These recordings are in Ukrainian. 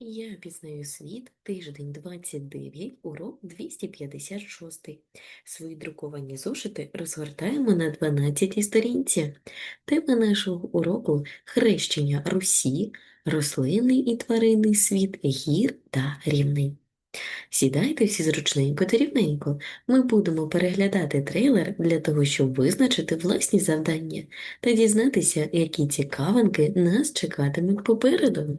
Я пізнаю світ, тиждень 29, урок 256. Свої друковані зошити розгортаємо на 12 сторінці. Тема нашого уроку – хрещення Русі, рослинний і тваринний світ, гір та рівнин. Сідайте всі зручненько та рівненько. Ми будемо переглядати трейлер для того, щоб визначити власні завдання та дізнатися, які цікавинки нас чекатимуть попереду.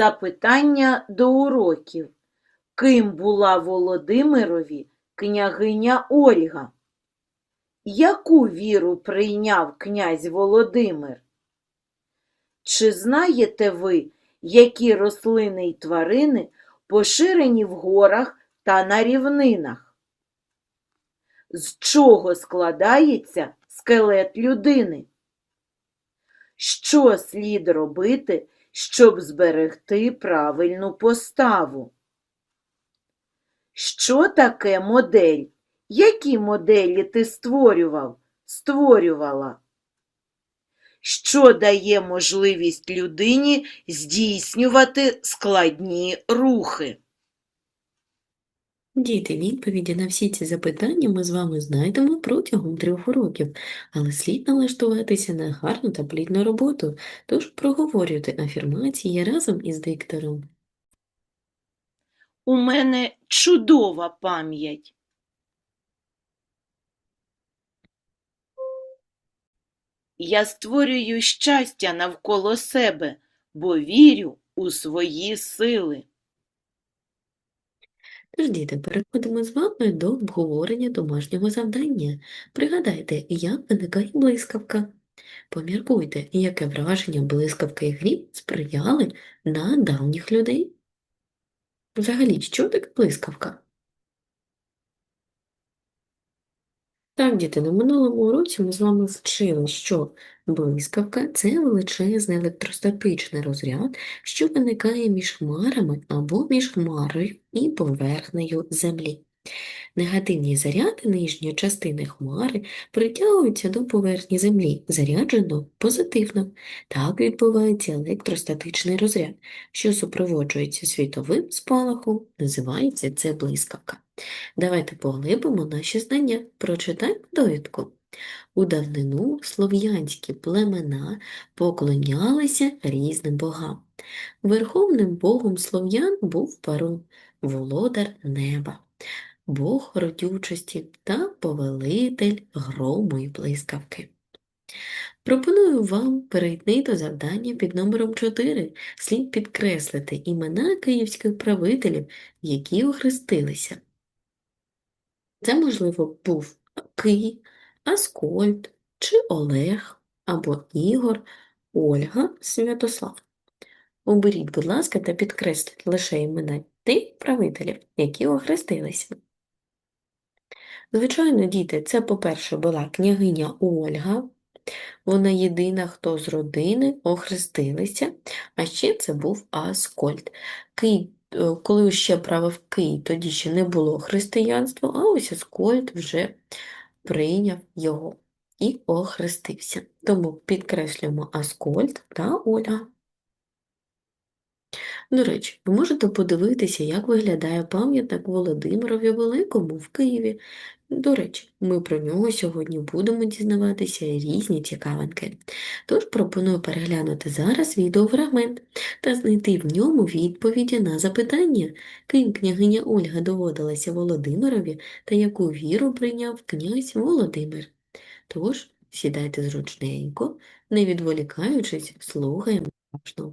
Запитання до уроків. Ким була Володимирові княгиня Ольга? Яку віру прийняв князь Володимир? Чи знаєте ви, які рослини й тварини поширені в горах та на рівнинах? З чого складається скелет людини? Що слід робити, щоб зберегти правильну поставу? Що таке модель? Які моделі ти створював, створювала? Що дає можливість людині здійснювати складні рухи? Діти, відповіді на всі ці запитання ми з вами знайдемо протягом трьох уроків, але слід налаштуватися на гарну та плідну роботу, тож проговорюйте афірмації разом із диктором. У мене чудова пам'ять. Я створюю щастя навколо себе, бо вірю у свої сили. Тож, діти, переходимо з вами до обговорення домашнього завдання. Пригадайте, як виникає блискавка. Поміркуйте, яке враження блискавка і грім сприяли на давніх людей. Взагалі, що таке блискавка? Так, діти, на минулому уроці ми з вами вчили, що блискавка – це величезний електростатичний розряд, що виникає між хмарами або між хмарою і поверхнею Землі. Негативні заряди нижньої частини хмари притягуються до поверхні Землі, заряджено позитивно. Так відбувається електростатичний розряд, що супроводжується світовим спалахом, називається це блискавка. Давайте поглибимо наші знання. Прочитаємо довідку. У давнину слов'янські племена поклонялися різним богам. Верховним богом слов'ян був Перун, володар неба, бог родючості та повелитель грому і блискавки. Пропоную вам перейти до завдання під номером 4. Слід підкреслити імена київських правителів, які охрестилися. Це, можливо, був Кий, Аскольд чи Олег або Ігор, Ольга, Святослав. Оберіть, будь ласка, та підкресліть лише імена тих правителів, які охрестилися. Звичайно, діти, це, по-перше, була княгиня Ольга, вона єдина, хто з родини охрестилися, а ще це був Аскольд. Кий, е, коли ще правив Кий, тоді ще не було християнства, а ось Аскольд вже прийняв його і охрестився. Тому підкреслюємо Аскольд та Ольга. До речі, ви можете подивитися, як виглядає пам'ятник Володимирові Великому в Києві. До речі, ми про нього сьогодні будемо дізнаватися різні цікавинки. Тож пропоную переглянути зараз відеофрагмент та знайти в ньому відповіді на запитання, ким княгиня Ольга доводилася Володимирові та яку віру прийняв князь Володимир. Тож, сідайте зручненько, не відволікаючись, слухаємо уважно.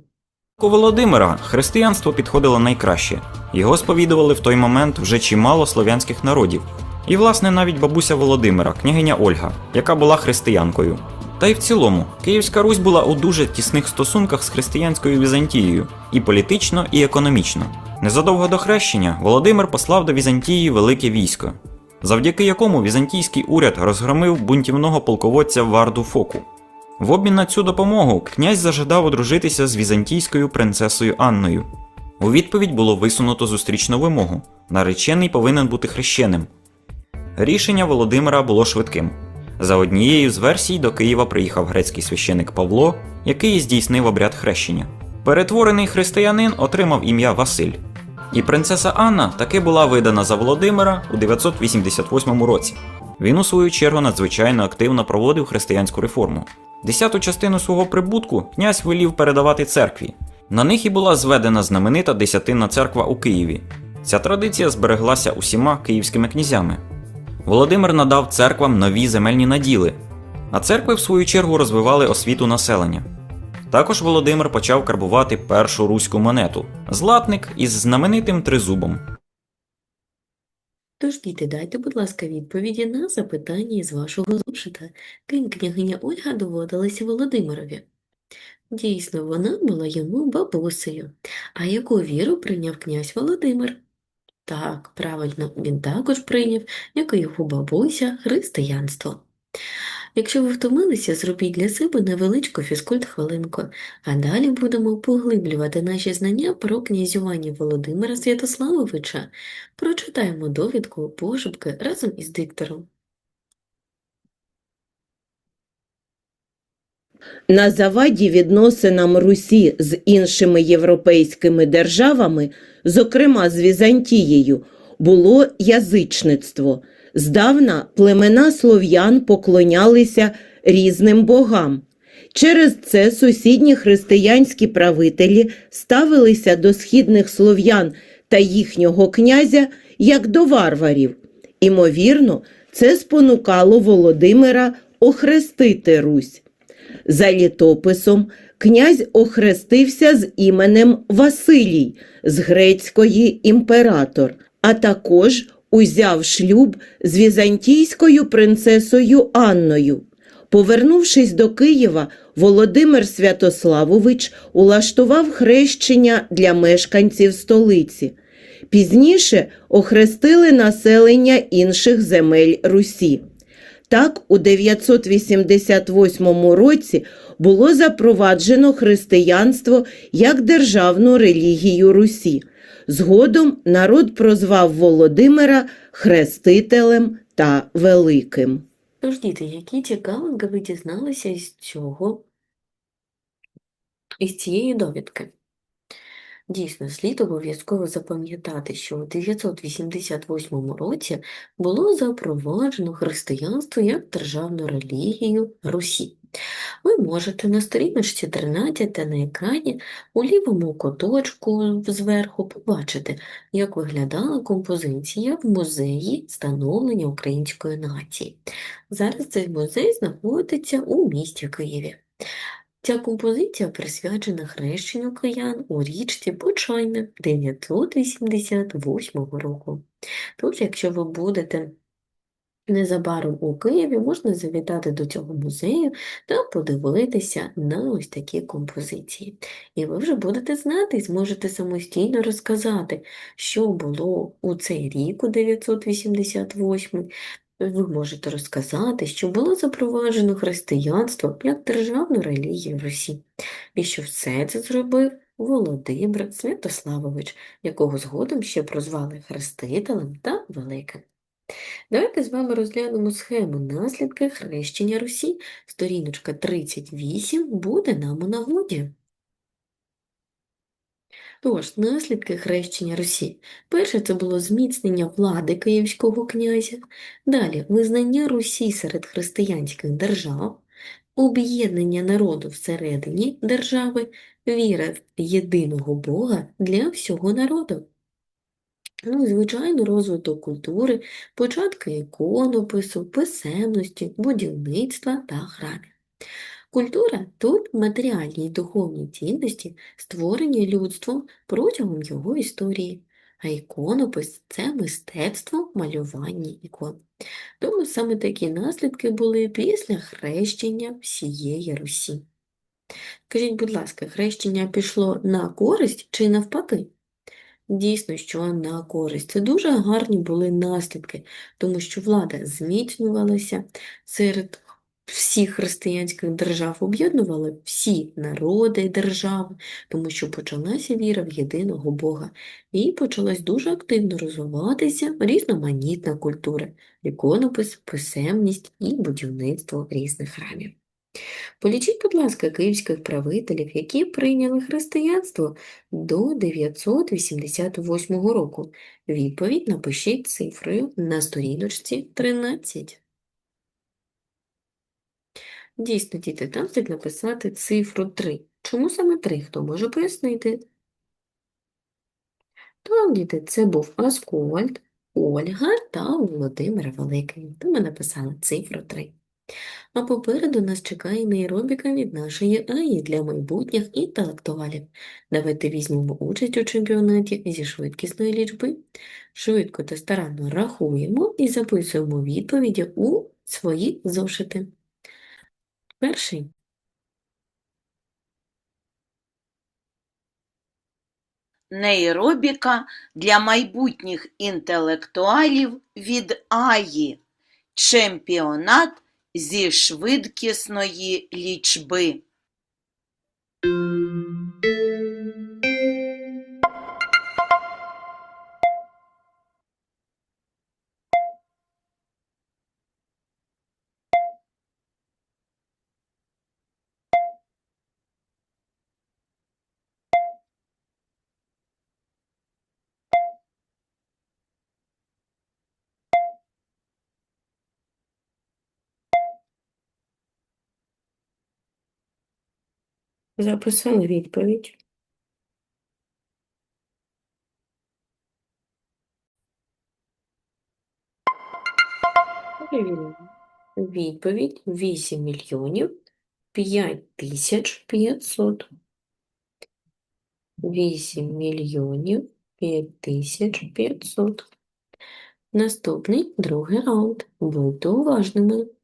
У Володимира християнство підходило найкраще. Його сповідували в той момент вже чимало слов'янських народів. І, власне, навіть бабуся Володимира, княгиня Ольга, яка була християнкою. Та й в цілому, Київська Русь була у дуже тісних стосунках з християнською Візантією і політично, і економічно. Незадовго до хрещення Володимир послав до Візантії велике військо, завдяки якому візантійський уряд розгромив бунтівного полководця Варду Фоку. В обмін на цю допомогу князь зажадав одружитися з візантійською принцесою Анною. У відповідь було висунуто зустрічну вимогу: наречений повинен бути хрещеним. Рішення Володимира було швидким. За однією з версій до Києва приїхав грецький священик Павло, який здійснив обряд хрещення. Перетворений християнин отримав ім'я Василь. І принцеса Анна таки була видана за Володимира у 988 році. Він, у свою чергу, надзвичайно активно проводив християнську реформу. Десяту частину свого прибутку князь велів передавати церкві. На них і була зведена знаменита десятинна церква у Києві. Ця традиція збереглася усіма київськими князями. Володимир надав церквам нові земельні наділи, а церкви, в свою чергу, розвивали освіту населення. Також Володимир почав карбувати першу руську монету златник із знаменитим тризубом. Тож, діти, дайте, будь ласка, відповіді на запитання із вашого зошита. Ким княгиня Ольга доводилася Володимирові? Дійсно, вона була йому бабусею. А яку віру прийняв князь Володимир? Так, правильно, він також прийняв, як і його бабуся, християнство. Якщо ви втомилися, зробіть для себе невеличку фізкульт-хвилинку, а далі будемо поглиблювати наші знання про князювання Володимира Святославовича. Прочитаємо довідку пошепки разом із диктором. На заваді відносинам Русі з іншими європейськими державами, зокрема з Візантією, було язичництво. Здавна племена слов'ян поклонялися різним богам. Через це сусідні християнські правителі ставилися до східних слов'ян та їхнього князя як до варварів. Імовірно, це спонукало Володимира охрестити Русь. За літописом князь охрестився з іменем Василій з грецької імператор, а також узяв шлюб з візантійською принцесою Анною. Повернувшись до Києва, Володимир Святославович улаштував хрещення для мешканців столиці. Пізніше охрестили населення інших земель Русі. Так, у 988 році було запроваджено християнство як державну релігію Русі. Згодом народ прозвав Володимира хрестителем та великим. Тож, діти, які цікавинки ви дізналися із цього, із цієї довідки? Дійсно, слід обов'язково запам'ятати, що у 988 році було запроваджено християнство як державну релігію Русі. Ви можете на сторіночці 13 на екрані у лівому куточку зверху побачити, як виглядала композиція в музеї становлення української нації. Зараз цей музей знаходиться у місті Києві. Ця композиція присвячена хрещенню киян у річці Почайна 988 року. Тож, якщо ви будете незабаром у Києві, можна завітати до цього музею та подивитися на ось такі композиції. І ви вже будете знати і зможете самостійно розказати, що було у цей рік, у 988 ви можете розказати, що було запроваджено християнство як державну релігію в Русі, і що все це зробив Володимир Святославович, якого згодом ще прозвали Хрестителем та Великим. Давайте з вами розглянемо схему наслідки хрещення Русі. Сторіночка 38 буде нам у нагоді. Тож, наслідки хрещення Русі. Перше це було зміцнення влади київського князя, далі визнання Русі серед християнських держав, об'єднання народу всередині держави, віра в єдиного Бога для всього народу. Ну, звичайно, розвиток культури, початки іконопису, писемності, будівництва та храмів. Культура тут матеріальні й духовні цінності, створені людством протягом його історії, а іконопис – це мистецтво малювання ікон. Тому саме такі наслідки були після хрещення всієї Русі. Скажіть, будь ласка, хрещення пішло на користь чи навпаки? Дійсно, що на користь. Це дуже гарні були наслідки, тому що влада зміцнювалася серед всіх християнських держав, об'єднували всі народи і держави, тому що почалася віра в єдиного Бога, і почалась дуже активно розвиватися різноманітна культура, іконопис, писемність і будівництво різних храмів. Полічіть, будь ласка, київських правителів, які прийняли християнство до 988 року. Відповідь напишіть цифрою на сторіночці 13. Дійсно, діти, там слід написати цифру 3. Чому саме 3? Хто може пояснити? Так, діти, це був Аскольд, Ольга та Володимир Великий. То ми написали цифру 3. А попереду нас чекає нейробіка від нашої АІ для майбутніх інтелектуалів. Давайте візьмемо участь у чемпіонаті зі швидкісної лічби. Швидко та старанно рахуємо і записуємо відповіді у свої зошити. Перший. Нейробіка для майбутніх інтелектуалів від Аї. Чемпіонат зі швидкісної лічби. Записали відповідь. Відповідь 8 мільйонів 5 тисяч 500. 8 мільйонів 5 тисяч 500. Наступний другий раунд. Будьте уважними.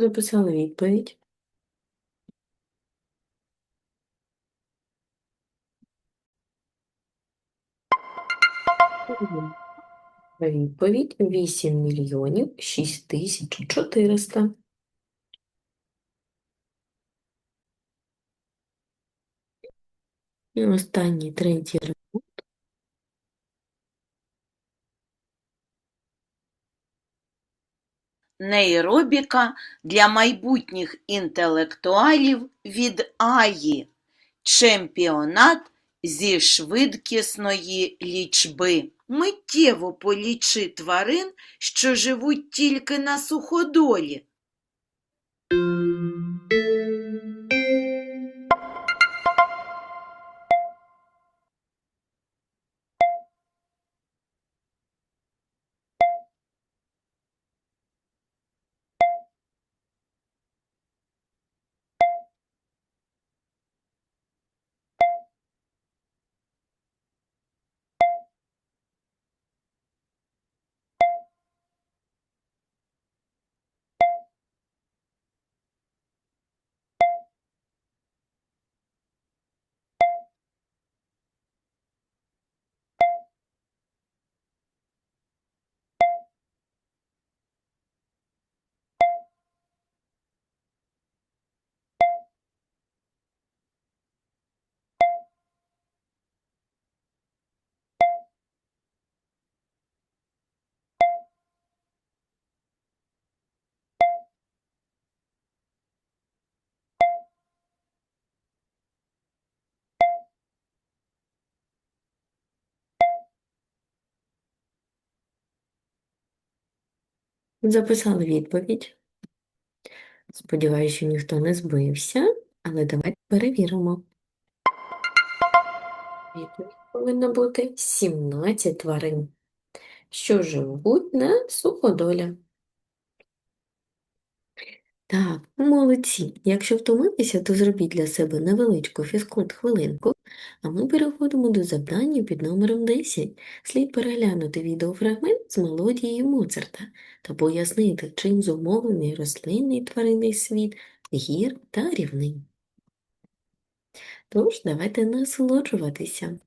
Записали відповідь. Відповідь 8 мільйонів 6 тисяч 400. І останній третій Нейробіка для майбутніх інтелектуалів від Аї. Чемпіонат зі швидкісної лічби. Миттєво полічи тварин, що живуть тільки на суходолі. Записали відповідь. Сподіваюся, що ніхто не збився, але давайте перевіримо. Відповідь повинна бути 17 тварин, що живуть на суходолі. Так, молодці. Якщо втомилися, то зробіть для себе невеличку фізкульт-хвилинку, а ми переходимо до завдання під номером 10. Слід переглянути відеофрагмент з мелодією Моцарта та пояснити, чим зумовлений рослинний тваринний світ, гір та рівнин. Тож, давайте насолоджуватися.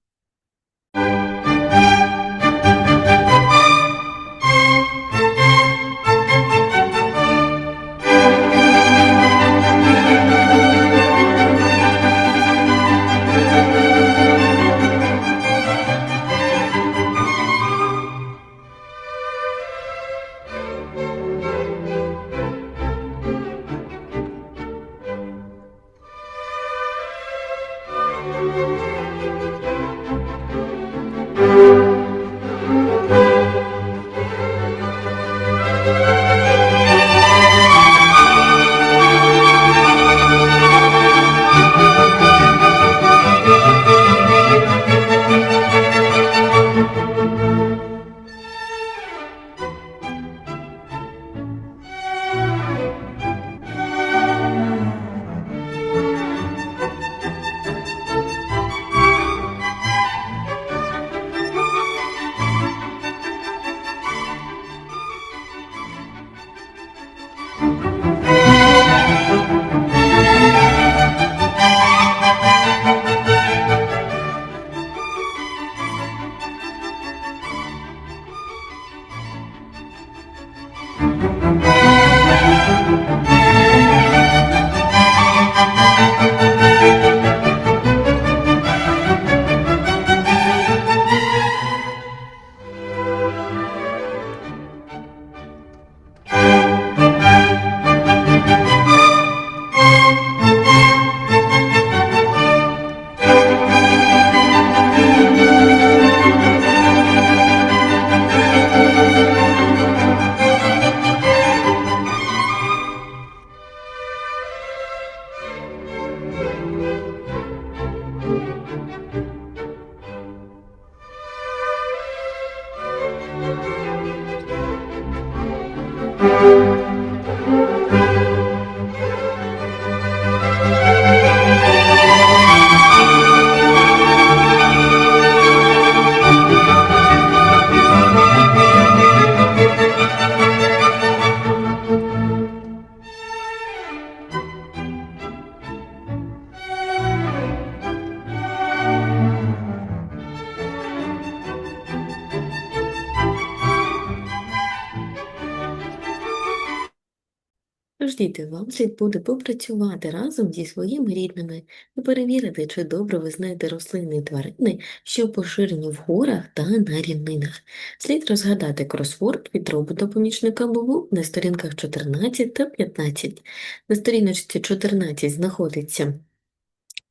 Діти, вам слід буде попрацювати разом зі своїми рідними і перевірити, чи добре ви знаєте рослини і тварини, що поширені в горах та на рівнинах. Слід розгадати кросворд від робота-помічника Бубу на сторінках 14 та 15. На сторіночці 14 знаходиться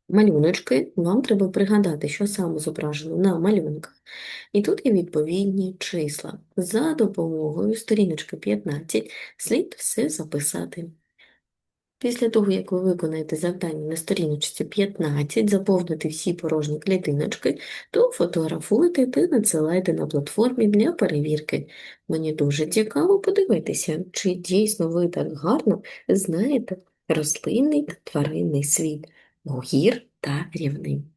малюночки. Вам треба пригадати, що саме зображено на малюнках. І тут є відповідні числа. За допомогою сторіночки 15 слід все записати. Після того, як ви виконаєте завдання на сторіночці 15, заповнити всі порожні клітиночки, то фотографуйте та надсилайте на платформі для перевірки. Мені дуже цікаво подивитися, чи дійсно ви так гарно знаєте рослинний та тваринний світ, гір та рівнин.